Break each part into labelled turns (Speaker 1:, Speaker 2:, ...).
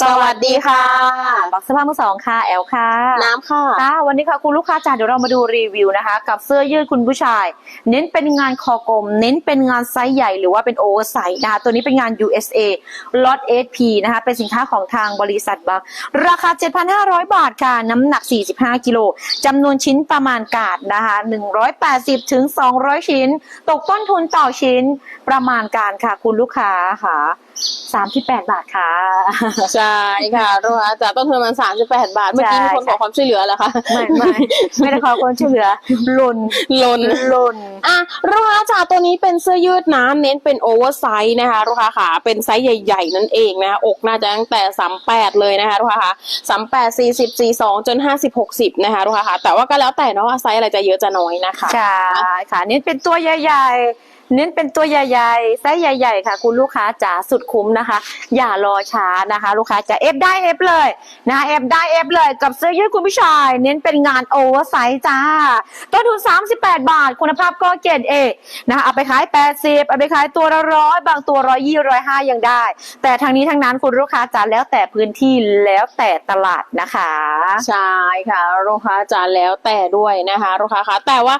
Speaker 1: สวัสดีค่ะ
Speaker 2: บักเสื้อผ้ามือสองค่ะ แอลค่ะ
Speaker 1: น้ำค่ะ
Speaker 2: ค่ะวันนี้ค่ะคุณลูกค้าจ๋าเดี๋ยวเรามาดูรีวิวนะคะ กับเสื้อยืดคุณผู้ชาย เน้นเป็นงานคอกลม เน้นเป็นงานไซส์ใหญ่หรือว่าเป็นโอเวอร์ไซส์นะคะ ตัวนี้เป็นงาน USA Lot 8P นะคะ เป็นสินค้าของทางบริษัทบัก ราคา 7,500 บาทค่ะ น้ำหนัก 45 กิโลจำนวนชิ้นประมาณการนะคะ 180ถึง200 ชิ้น ตกต้นทุนต่อชิ้นประมาณการค่ะ คุณลูกค้าค่ะ38บาทค่ะ
Speaker 1: ใช่ค่ะลูกค้าจากต้นทุนมันสามสิบแปดบาท เมื่อกี้มีคนขอความช่วยเหลือแล้วค่ะ
Speaker 2: ไม่ไม่ไม่ได้ขอคนช่วยเหลือหล่น
Speaker 1: ลน
Speaker 2: หล่น
Speaker 1: อะลูกค้าจ๋าตัวนี้เป็นเสื้อยืดนะเน้นเป็นโอเวอร์ไซส์นะคะลูกค้าขาเป็นไซส์ใหญ่ๆ นั่นเองนะคะอกน่าจะตั้งแต่สามแปดเลยนะคะลูกค้าขาสามแปดสี่สิบสี่สองจนห้าสิบหกสิบนะคะลูกค้าขาแต่ว่าก็แล้วแต่เนาะว่าไซส์อะไรจะเยอะจะน้อยนะคะ
Speaker 2: ใช่ค่ะเน้นเป็นตัวใหญ่ๆ เน้นเป็นตัวใหญ่ๆไซส์ใหญ่ๆค่ะ คุณลูกค้าจ๋าสุดคุ้มนะคะ อย่ารอช้านะคะ ลูกค้าจะเอฟได้เอฟเลยนะเอฟได้เอฟเลยกับเสื้อยืดคุณผู้ชาย เน้นเป็นงานโอเวอร์ไซส์จ้าต้นทุน 38 บาท คุณภาพก็เกรดเอนะคะเอาไปขาย 80 เอาไปขายตัวละร้อยบางตัวร้อยยี่ร้อยห้ายังได้ แต่ทางนี้ทางนั้นคุณลูกค้าจ๋าแล้วแต่พื้นที่แล้วแต่ตลาดนะคะ
Speaker 1: ใช่ค่ะลูกค้าจ๋าแล้วแต่ด้วยนะคะลูกค้าคะแต่ว่า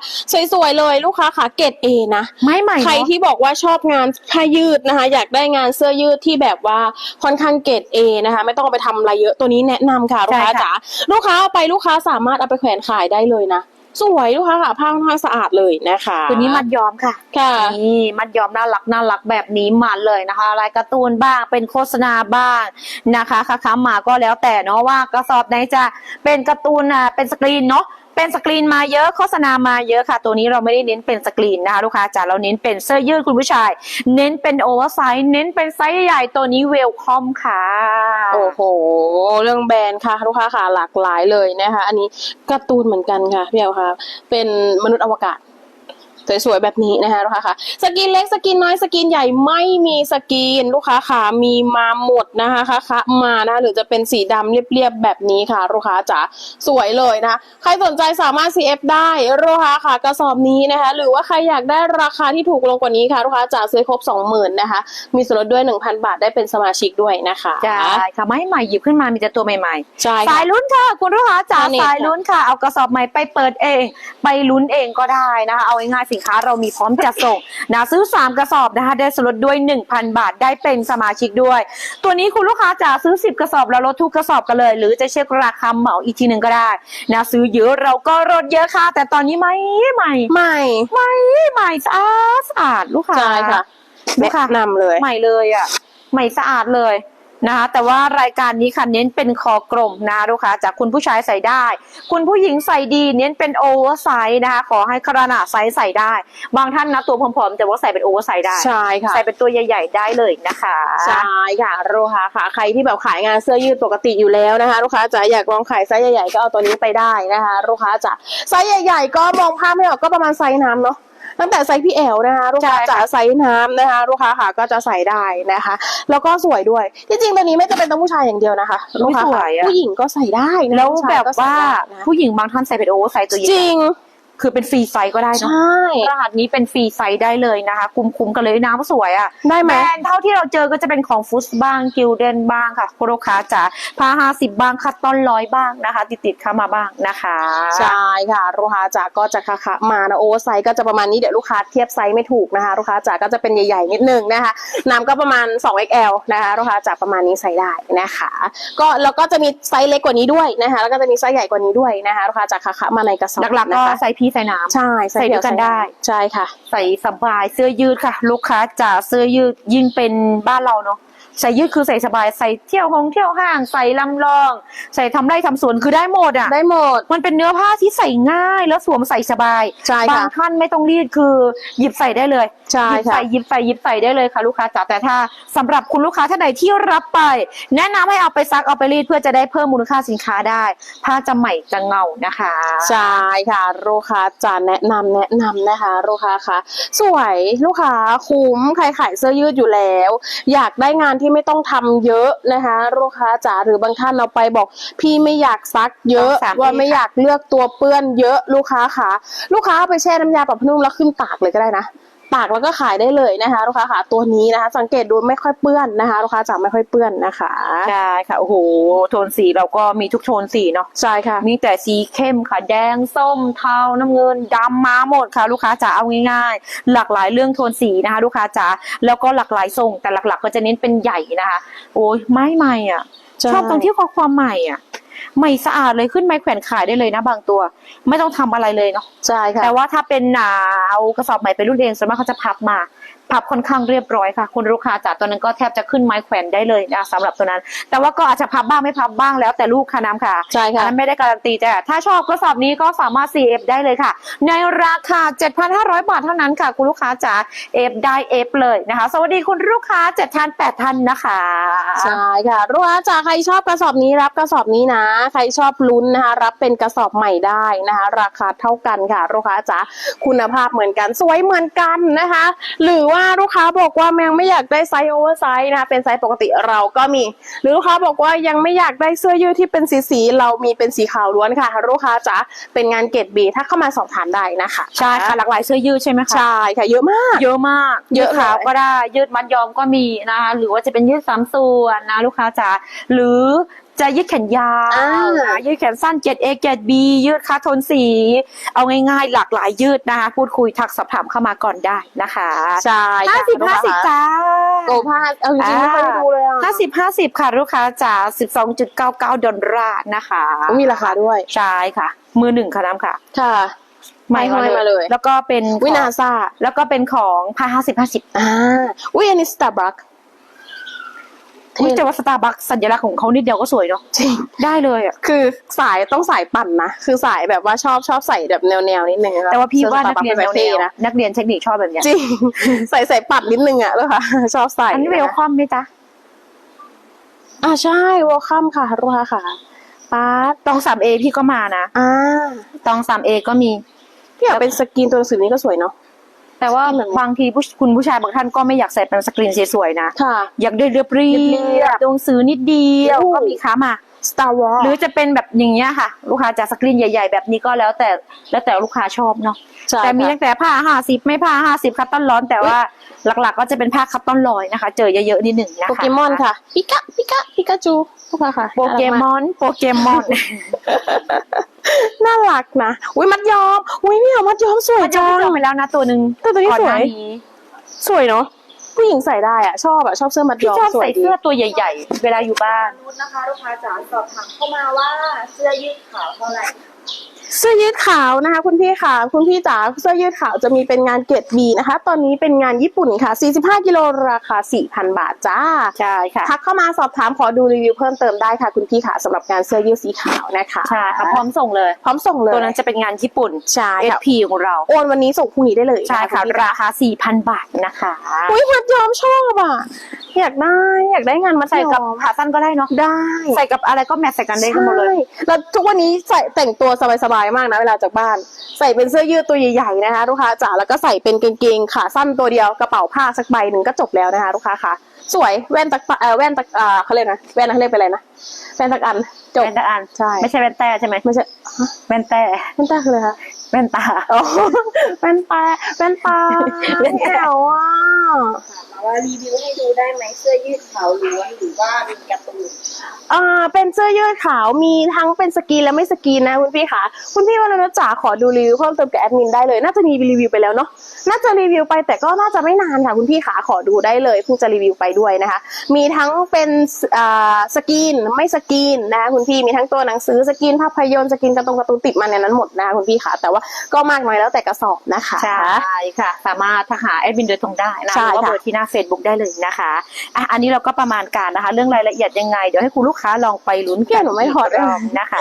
Speaker 1: สวยๆเลยลูกค้าขาเกรดเอนะ
Speaker 2: ไม่ใหม่
Speaker 1: ใคร
Speaker 2: เนอะ
Speaker 1: ที่บอกว่าชอบงานผ้ายืดนะคะ อยากได้งานเสื้อยืดที่แบบว่าค่อนข้างเกรดเอนะคะ ไม่ต้องเอาไปทำอะไรเยอะตัวนี้แนะนำค่ะลูกค้า
Speaker 2: ใช่ค่ะ
Speaker 1: จ๋าลูกค้าเอาไปลูกค้าสามารถเอาไปแขวนขายได้เลยนะสวยลูกค้าค่ะผ้าค่อนข้างสะอาดเลยนะคะ
Speaker 2: ตัวนี้มัดย้อมค่ะ
Speaker 1: ค่ะ
Speaker 2: นี่มัดย้อมน่ารักน่ารักแบบนี้มาเลยนะคะลายการ์ตูนบ้างเป็นโฆษณาบ้างนะคะค้าค้ามาก็แล้วแต่เนาะว่ากระสอบไหนจะเป็นการ์ตูนอะเป็นสกรีนเนาะ เป็นสกรีนมาเยอะโฆษณามาเยอะค่ะ ตัวนี้เราไม่ได้เน้นเป็นสกรีนนะคะลูกค้าจ๋าเราเน้นเป็นเสื้อยืดคุณผู้ชาย เน้นเป็นโอเวอร์ไซส์เน้นเป็นไซส์ใหญ่ตัวนี้เวลคอมค่ะ
Speaker 1: โอ้โห เรื่องแบรนด์ค่ะ ลูกค้าค่ะหลากหลายเลยนะคะ อันนี้การ์ตูนเหมือนกันค่ะพี่เอลค่ะ เป็นมนุษย์อวกาศ สวยๆแบบนี้นะคะลูกค้าค่ะสกินเล็กสกินน้อยสกินใหญ่ไม่มีสกินลูกค้าค่ะมีมาหมดนะคะค่ะค่ะมานะหรือจะเป็นสีดำเรียบๆแบบนี้ค่ะลูกค้าจ๋าสวยเลยนะคะใครสนใจสามารถ CF ได้ลูกค้าค่ะกระสอบนี้นะคะ หรือว่าใครอยากได้ราคาที่ถูกลงกว่านี้ค่ะลูกค้าจ๋าซื้อครบ 20,000นะคะ มีส่วนลดด้วย 1,000 บาทได้เป็นสมาชิกด้วยนะคะ
Speaker 2: ใช่ค่ะไม่ใหม่หยิบขึ้นมามีแต่ตัวใหม่ๆ
Speaker 1: ใช่
Speaker 2: สา
Speaker 1: ค่ะ
Speaker 2: ยลุ้นค่ะ คุณลูกค้าจ๋า
Speaker 1: อันนี้
Speaker 2: สายลุ้นค่ะ เอากระสอบใหม่ไปเปิดเอง ไปลุ้นเองก็ได้นะคะเอาง่ายๆสินค้าเรามีพร้อมจัดส่งนะซื้อ 3 กระสอบนะคะได้ส่วนลดด้วย 1,000 บาทได้เป็นสมาชิกด้วย ตัวนี้คุณลูกค้าจ๋าซื้อ 10 กระสอบแล้วลดทุกกระสอบกันเลย หรือจะเช็คราคาเหมาอีกทีหนึ่งก็ได้นะซื้อเยอะเราก็ลดเยอะค่ะ แต่ตอนนี้ไม่ใหม่
Speaker 1: ใหม่
Speaker 2: ไม่ใหม่สะอาดสะอาดลูกค้า
Speaker 1: ใช่ค่ะ
Speaker 2: ลูกค้า
Speaker 1: แนะนำเลย
Speaker 2: ใหม่เลยอะใหม่สะอาดเลย นะคะแต่ว่ารายการนี้ค่ะเน้นเป็นคอกลมนะลูกค้าจากคุณผู้ชายใส่ได้ คุณผู้หญิงใส่ดี เน้นเป็นโอเวอร์ไซส์นะคะขอให้ขนาดไซส์ใส่ได้ บางท่านนะตัวผอมๆแต่ว่าใส่เป็นโอเวอร์ไซส์ได้
Speaker 1: ใช่ค่ะ
Speaker 2: ใส่เป็นตัวใหญ่ๆได้เลยนะคะ
Speaker 1: ใช่ค่ะลูกค้าค่ะใครที่แบบขายงานเสื้อยืดปกติอยู่แล้วนะคะ ลูกค้าจ๋าอยากลองขายไซส์ใหญ่ๆก็เอาตัวนี้ไปได้นะคะ ลูกค้าจ๋าไซส์ใหญ่ ๆ ก็มองภาพไม่ออกก็ประมาณไซส์น้ำเนาะ ตั้งแต่ไซส์พี่แอลนะคะลูกค้าจ๋าไซส์น้ำนะคะ ลูกค้าค่ะก็จะใส่ได้นะคะ แล้วก็สวยด้วยที่จริงตัวนี้ไม่จำเป็นต้องผู้ชายอย่างเดียวนะคะลูกค้าค่ะผู้หญิงก็ใส่ได้นะ
Speaker 2: แล้ว
Speaker 1: ผู้ชย
Speaker 2: แบบ
Speaker 1: ก็ใส่
Speaker 2: ว่า
Speaker 1: ได้นะ
Speaker 2: ผู้หญิงบางท่านใส่เป็นโอเวอร์ไซส์ตัวใหญ่
Speaker 1: จริง
Speaker 2: คือเป็นฟรีไซส์ก็ได้
Speaker 1: ใช
Speaker 2: เนาะ่รหัสนี้เป็นฟรีไซส์ได้เลยนะคะ คุ้มๆกันเลยน้ำสวยอะ
Speaker 1: ได้ไห
Speaker 2: แบ
Speaker 1: ม
Speaker 2: รนด์เท่าที่เราเจอก็จะเป็นของฟุตบ้างกิลเดนบ้างค่ะคุณลูกค้าจ๋าพาห้าสิบบ้างคัตตอนร้อยบ้างนะคะ ติดติดๆเข้ามาบ้างนะคะ
Speaker 1: ใช่ค่ะลูกค้าจ๋าก็จะคะคะมานะโอเวอร์ไซส์ก็จะประมาณนี้เดี๋ยวลูกค้าเทียบไซส์ไม่ถูกนะคะลูกค้าจ๋าก็จะเป็นใหญ่ๆนิดนึงนะคะน้ำก็ประมาณ 2XL นะคะลูกค้าจ๋าประมาณนี้ใส่ได้นะคะ ก็แล้วก็จะมีไซส์เล็กกว่านี้ด้วยนะคะ แล้วก็จะมีไซส์ใหญ่กว่านี้ด้วยนะคะลูกค้าจ๋าคะคะมาในกระสอบ
Speaker 2: หลักๆ
Speaker 1: นะ
Speaker 2: ก็
Speaker 1: คะ
Speaker 2: ใส่พี่ใส่น้ำ
Speaker 1: ใช่
Speaker 2: ใส่ด้วยกันได้
Speaker 1: ใช่ค่ะ
Speaker 2: ใส่สบายเสื้อยืดค่ะ ลูกค้าจ๋าเสื้อยืดยิ่งเป็นบ้านเราเนาะ ใส่ยืดคือใส่สบายใส่เที่ยวห้องเที่ยวห้างใส่ลำลอง ใส่ทำไร่ทำสวนคือได้หมดอะ
Speaker 1: ได้หมด
Speaker 2: มันเป็นเนื้อผ้าที่ใส่ง่ายแล้วสวมใส่สบาย
Speaker 1: ใช่
Speaker 2: บา
Speaker 1: ค่ะ
Speaker 2: งท่านไม่ต้องรีดคือหยิบใส่ได้เลย
Speaker 1: ใช่
Speaker 2: หยิบ
Speaker 1: ค่ะ
Speaker 2: ใส่หยิบใส่หยิบใส่ได้เลยค่ะลูกค้าจ๋าแต่ถ้าสำหรับคุณลูกค้าท่านใดที่รับไป แนะนำให้เอาไปซักเอาไปรีดเพื่อจะได้เพิ่มมูลค่าสินค้าได้ ผ้าจะใหม่จะเงานะคะ
Speaker 1: ใช่ค่ะลูกค้าจะแนะนำแนะนำนะคะลูกค้าค่ะสวยลูกค้าคุ้มใครขายเสื้อยืดอยู่แล้ว อยากได้งานที่ไม่ต้องทำเยอะนะคะลูกค้าจ๋าหรือบางท่านเราไปบอก พี่ไม่อยากซักเยอะ
Speaker 2: ต้องซัก
Speaker 1: ว่า
Speaker 2: อีก
Speaker 1: ไม่อยากเลือกตัวเปื้อนเยอะลูกค้าค่ะลูกค้าเอาไปแช่น้ำยาปรับผ้านุ่มแล้วขึ้นตากเลยก็ได้นะ ตากแล้วก็ขายได้เลยนะคะ ลูกค้าค่ะตัวนี้นะคะ สังเกตดูไม่ค่อยเปื้อนนะคะ ลูกค้าจ๋าไม่ค่อยเปื้อนนะคะ
Speaker 2: ใช่ค่ะโอ้โหโทนสีเราก็มีทุกโทนสีเนาะ
Speaker 1: ใช่ค่ะ
Speaker 2: มีแต่สีเข้มค่ะแดงส้มเทาน้ำเงินดำมาหมดค่ะ ลูกค้าจ๋าเอาง่ายๆ หลากหลายเรื่องโทนสีนะคะ ลูกค้าจ๋าแล้วก็หลากหลายทรงแต่หลักๆ ก็จะเน้นเป็นใหญ่นะคะ โอ้ยไม้ใหม่อะ
Speaker 1: ใช่
Speaker 2: ชอบตรงที่ความใหม่อะ ใหม่สะอาดเลยขึ้นไม้แขวนขายได้เลยนะ บางตัว ไม่ต้องทำอะไรเลยเนาะ
Speaker 1: ใช่ค่ะ
Speaker 2: แต่ว่าถ้าเป็นอ่าเอากระสอบใหม่ไปรุ่นเองส่วนมากเขาจะพับมา พับค่อนข้างเรียบร้อยค่ะ คุณลูกค้าจ๋าตัวนั้นก็แทบจะขึ้นไม้แขวนได้เลยนะสำหรับตัวนั้น แต่ว่าก็อาจจะพับบ้างไม่พับบ้างแล้วแต่ลูกค่ะน้ำค่ะ
Speaker 1: ใช่
Speaker 2: อัน
Speaker 1: ค่ะ
Speaker 2: นั้นไม่ได้การันตีแต่ถ้าชอบกระสอบนี้ก็สามารถ CF ได้เลยค่ะ ในราคา 7,500 บาทเท่านั้นค่ะ คุณลูกค้าจ๋า F ได้ F เลยนะคะ สวัสดีคุณลูกค้า7ท่าน8ท่านนะคะ
Speaker 1: ใช่ค่ะลูกค้าจ๋าใครชอบกระสอบนี้รับกระสอบนี้นะ ใครชอบลุ้นนะคะ รับเป็นกระสอบใหม่ได้นะคะ ราคาเท่ากันค่ะลูกค้าจ๋าคุณภาพเหมือนกันสวยเหมือนกันนะคะ หรือว่าลูกค้าบอกว่าแมงไม่อยากได้ไซส์โอเวอร์ไซส์นะคะเป็นไซส์ปกติเราก็มี หรือลูกค้าบอกว่ายังไม่อยากได้เสื้อยืดที่เป็นสีสีๆเรามีเป็นสีขาวล้วนค่ะลูกค้าจ๋าเป็นงานเกรดบีถ้าเข้ามาสอบถามได้นะคะ
Speaker 2: ใช่ค่ะหลากหลายเสื้อยืดใช่ไหมคะ
Speaker 1: ใช่ค่ะเยอะมาก
Speaker 2: เยอะมาก
Speaker 1: เย
Speaker 2: ยื
Speaker 1: อะ
Speaker 2: ดขาว
Speaker 1: เลย
Speaker 2: ก็ได้ยืดมัดยอมก็มีนะคะหรือว่าจะเป็นยืดสามส่วนนะลูกค้าจ๋าหรือ จะยืดแขนยาว
Speaker 1: อ่าน
Speaker 2: นะยืดแขนสั้น 7A 7B ยืดคาโทนสี เอาง่ายๆ หลากหลายยืดนะคะพูดคุยทักสอบถามเข้ามาก่อนได้นะคะ
Speaker 1: ใช่
Speaker 2: ห้า
Speaker 1: ค่ะ
Speaker 2: สิบ
Speaker 1: ลูก
Speaker 2: ห้า
Speaker 1: ค้
Speaker 2: สิบจ้า
Speaker 1: โกผ้าเอาจริงๆไม่เคยได้ดูเลยอะ
Speaker 2: ห้าสิบห้าสิบค่ะลูกค้าจ๋าสิบสองจุดเก้าเก้าดอลลาร์นะคะ
Speaker 1: มีราคาด้วย
Speaker 2: ใช่ค่ะ มือหนึ่งค่ะน้ำค่ะ
Speaker 1: ค่ะ
Speaker 2: ใหม่
Speaker 1: ห้อยมาเลย
Speaker 2: แล้วก็เป็น
Speaker 1: วิ
Speaker 2: ของ
Speaker 1: นาซา
Speaker 2: แล้วก็เป็นของผ้าห้าสิบห้าสิบ
Speaker 1: อ่าอุ้ยอันนี้สตาร์บัค
Speaker 2: อุ้ยแต่ว่าสตาร์บัคสัญลักษณ์ของเขานิดเดียวก็สวยเนาะ
Speaker 1: จริง
Speaker 2: ได้เลยอะ
Speaker 1: คือสายต้องสายปั่นนะ คือสายแบบว่าชอบชอบใส่แบบแนวแนวๆนิดนึงนะคะ
Speaker 2: แต่ว่าพี่ว่า
Speaker 1: สื้
Speaker 2: นักเรียน
Speaker 1: สตา
Speaker 2: แน
Speaker 1: ร์บัควเป็น
Speaker 2: ๆ
Speaker 1: นะ
Speaker 2: นักเรียนเทคนิคชอบแบบเนี้ย
Speaker 1: จริง ใส่ใส่ปั่นนิดนึงอะลูกค้าชอบใส่
Speaker 2: อันนี้เวลคอมไหมจ๊ะ
Speaker 1: อ่าใช่วอลคัมค่ะลูกค้าค่ะป๊าด
Speaker 2: ตองสามเอพี่ก็มานะ
Speaker 1: อ่า
Speaker 2: ตองสามเอก็มี
Speaker 1: พี่อยากเป็นสกรีนตัวหนังสือนี้ก็สวยเนาะ
Speaker 2: แต่ว่า
Speaker 1: เหมือน
Speaker 2: บางทีผู้คุณผู้ชายบางท่านก็ไม่อยากใส่เป็นสกรีนสวยๆนะ
Speaker 1: ค่ะ
Speaker 2: อยากได้เรียบเรี
Speaker 1: เรี
Speaker 2: ย
Speaker 1: ย
Speaker 2: บบดวงสือนิดเดียว
Speaker 1: โอ้
Speaker 2: ก็มีค้ามา
Speaker 1: Star Wars
Speaker 2: หรือจะเป็นแบบอย่างเงี้ยค่ะ ลูกค้าจากสกรีนใหญ่ๆ แบบนี้ก็แล้วแต่แล้วแต่ลูกค้าชอบเนาะ
Speaker 1: ใช่
Speaker 2: แต่มี
Speaker 1: ค่ะ
Speaker 2: ตั้งแต่ผ้าห้าสิบไม่ผ้าห้าสิบคัตตอนร้อน แต่ว่าหลักๆ ก็จะเป็นผ้าคัตตอนลอยนะคะ เจอเยอะๆนิดหนึ่งนะคะ
Speaker 1: โปเกมอนค่ะปิกะปิกะปิกาจูลูกค้าค่ะ
Speaker 2: โปเกมอนโปเกมอน
Speaker 1: น่ารักนะอุ้ยมัดยอมอุ้ยพี่เอามัดยอมสวย
Speaker 2: มันจะ
Speaker 1: จัง
Speaker 2: พูดไปแล้วนะตัวหนึ่ง
Speaker 1: แต่ตัวนี้
Speaker 2: ก่อน
Speaker 1: ส
Speaker 2: ห
Speaker 1: วย
Speaker 2: น้านี้
Speaker 1: สวยเนาะผู้หญิงใส่ได้อะชอบอะชอบเสื้อมัด
Speaker 2: พี่
Speaker 1: ยอม
Speaker 2: ชอบ
Speaker 1: สว
Speaker 2: ใส่
Speaker 1: ยดี
Speaker 2: เสื้อตัวใหญ่ ๆ เวลาอยู่บ้าน
Speaker 3: นุชนะคะลูกค้าจ๋าสอบถามเข้ามาว่าเสื้อยืดขาวเท่าไหร่
Speaker 1: เสื้อยืดขาวนะคะ คุณพี่ค่ะ คุณพี่จ๋าเสื้อยืดขาวจะมีเป็นงานเกรดบีนะคะ ตอนนี้เป็นงานญี่ปุ่นค่ะ 45 กิโลราคา 4,000 บาทจ้า
Speaker 2: ใช่ค่ะ
Speaker 1: ทักเข้ามาสอบถามขอดูรีวิวเพิ่มเติมได้ค่ะ คุณพี่ค่ะสำหรับงานเสื้อยืดสีขาวนะคะ
Speaker 2: ใช่ค่ะพร้อมส่งเลย
Speaker 1: พร้อมส่งเลย
Speaker 2: ตัวนั้นจะเป็นงานญี่ปุ่น
Speaker 1: ใช่ค่ะ
Speaker 2: SP ของเรา
Speaker 1: โอนวันนี้ส่งพรุ่งนี้ได้เลย
Speaker 2: ใช่ค่ะ
Speaker 1: ณพี่
Speaker 2: ราคา 4,000 บาทนะคะ
Speaker 1: อุ้ยมัดยอมชอบอะอยากได้อยากได้งานมัด
Speaker 2: ใส่
Speaker 1: ยอ
Speaker 2: กับ
Speaker 1: ม
Speaker 2: ขาสั้นก็ได้เนาะ
Speaker 1: ได้
Speaker 2: ใส่กับอะไรก็แมทใส่กันได้กันหมดเลย
Speaker 1: ใช่แล้วทุกวันนี้ใส่แต่งตัวสบายๆมากนะเวลาจากบ้าน ใส่เป็นเสื้อยืดตัวใหญ่ๆนะคะลูกค้าจ๋าแล้วก็ใส่เป็นกางเกงขาสั้นตัวเดียวกระเป๋าผ้าสักใบหนึ่งก็จบแล้วนะคะลูกค้าค่ะสวยแว่นตักเอ่อแว่นตักอ่าเขาเรียกนะแว่นเขาเรียกเป็นอะไรนะแว่นตักอันจบ
Speaker 2: แว่นตาอัน
Speaker 1: ใช่
Speaker 2: ไม่ใช่แว่นแต่ใช่ไหม
Speaker 1: ไม่ใช่ฮะ
Speaker 2: แว่นแต่
Speaker 1: แว่นตาคืออะไรคะ
Speaker 2: แว่นตา
Speaker 1: อ๋อแว่นตาแว่นตา
Speaker 2: แว่นตา
Speaker 1: แจ๋วอะ
Speaker 3: ถามมาว่ารีวิวให้ดูได้ไหมเสื้อยืดขาวล้วนหรือว่ามีการ์ตูน
Speaker 1: อ่าเป็นเสื้อยืดขาวมีทั้งเป็นสกรีนและไม่สกรีนนะคุณพี่ค่ะคุณพี่วรนุชจ๋าขอดูรีวิวเพิ่มเติมกับแอดมินได้เลย น่าจะมีรีวิวไปแล้วเนาะน่าจะรีวิวไปแต่ก็น่าจะไม่นานค่ะคุณพี่ขาขอดูได้เลยเพิ่งจะรีวิวไปด้วยนะคะ มีทั้งเป็นอ่าสกรีนไม่สกรีนนะคะคุณพี่มีทั้งตัวหนังสือสกรีนภาพยนตร์สกรีนการ์ตูนการ์ตูนติดมาในนั้นหมดนะคะคุณพี่ค่ะแต่ว่าก็มากน้อยแล้วแต่กระสอบนะคะ
Speaker 2: ใช่ค่ะ สามารถทักหาแอดมินโดยตรงได้นะ
Speaker 1: ใช่
Speaker 2: หรือว่า
Speaker 1: ค่ะ
Speaker 2: เบอร์ที่หน้า Facebook ได้เลยนะคะอะอันนี้เราก็ประมาณการนะคะ เรื่องรายละเอียดยังไง เดี๋ยวให้คุณลูกค้าลองไปลุ้น
Speaker 1: พี่
Speaker 2: กั
Speaker 1: หนูไม่ถอด
Speaker 2: กรอบนะคะ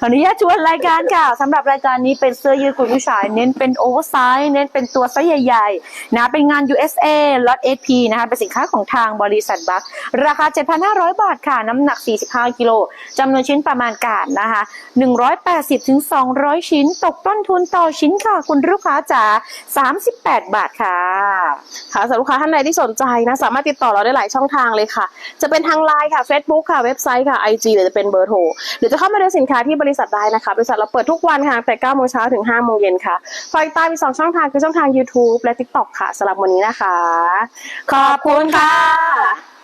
Speaker 2: ขออนุญาตชวนรายการค่ะสำหรับรายการนี้เป็นเสื้อยืดคุณผู้ชาย เน้นเป็นโอเวอร์ไซส์เน้นเป็นตัวไซส์ใหญ่ๆนะเป็นงาน USA ล็อต SP นะคะเป็นสินค้าของทางบริษัทบัคราคา 7,500 บาทค่ะ น้ำหนัก 45 กิโลจำนวนชิ้นประมาณการนะคะ 180ถึง200 ชิ้นตกต้นทุนต่อชิ้นค่ะ คุณลูกค้าจ๋า38 บาทค่ะ
Speaker 1: ค่ะสำหรับลูกค้าท่านใดที่สนใจนะ สามารถติดต่อเราได้หลายช่องทางเลยค่ะ จะเป็นทางไลน์ค่ะ Facebook ค่ะ เว็บไซต์ค่ะ IG หรือจะเป็นเบอร์โทร หรือจะเข้ามาดูสินค้าที่บริษัทได้นะคะ บริษัทเราเปิดทุกวันค่ะแต่9โมงเช้าถึง5โมงเย็นค่ะฝากติดตามมีสองช่องทางคือช่องทาง YouTube และ TikTok ค่ะสำหรับวันนี้นะคะ
Speaker 2: ขอบคุณค่ะ